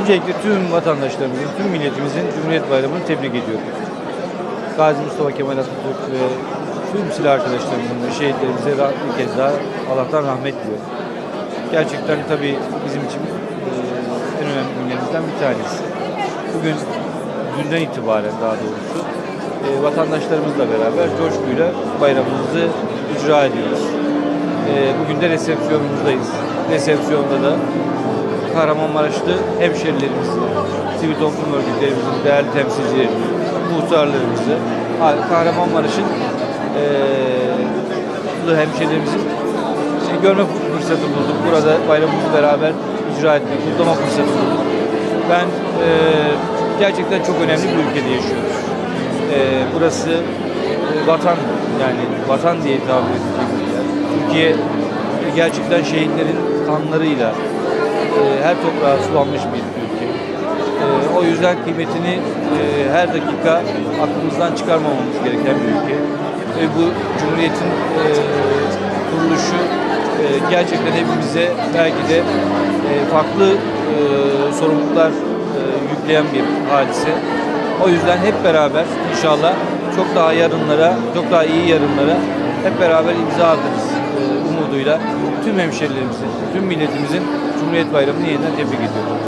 Öncelikle tüm vatandaşlarımızın, tüm milletimizin Cumhuriyet Bayramı'nı tebrik ediyorum. Gazi Mustafa Kemal Atatürk ve tüm silah arkadaşlarımızın ve şehitlerimize bir kez daha Allah'tan rahmet diliyorum. Gerçekten tabii bizim için en önemli günlerimizden bir tanesi. Bugün dünden itibaren daha doğrusu vatandaşlarımızla beraber coşkuyla bayramımızı icra ediyoruz. Bugün de resepsiyonumuzdayız. Resepsiyonda da Kahramanmaraşlı hemşerilerimizi, sivil toplum örgütlerimizin değerli temsilcilerini, muhtarlarımızı, Kahramanmaraş'ın eee hemşerilerimizin şey, görme fırsatı bulduk. Burada bayramımızı beraber icra etmek, kutlama fırsatı bulduk. Ben eee, gerçekten çok önemli bir ülkede yaşıyoruz. Eee, burası e, vatan yani vatan diye tabir edeceğim bir. Türkiye e, gerçekten şehitlerin kanlarıyla e, her toprağa sulanmış bir ülke. E, o yüzden kıymetini e, her dakika aklımızdan çıkarmamamız gereken bir ülke. Ve bu Cumhuriyet'in e, kuruluşu e, gerçekten hepimize belki de e, farklı e, sorumluluklar e, yükleyen bir hadise. O yüzden hep beraber inşallah çok daha yarınlara, çok daha iyi yarınlara hep beraber imza atarız e, umuduyla tüm hemşerilerimizin, tüm milletimizin Cumhuriyet Bayramı'nı yeniden tebrik ediyorum.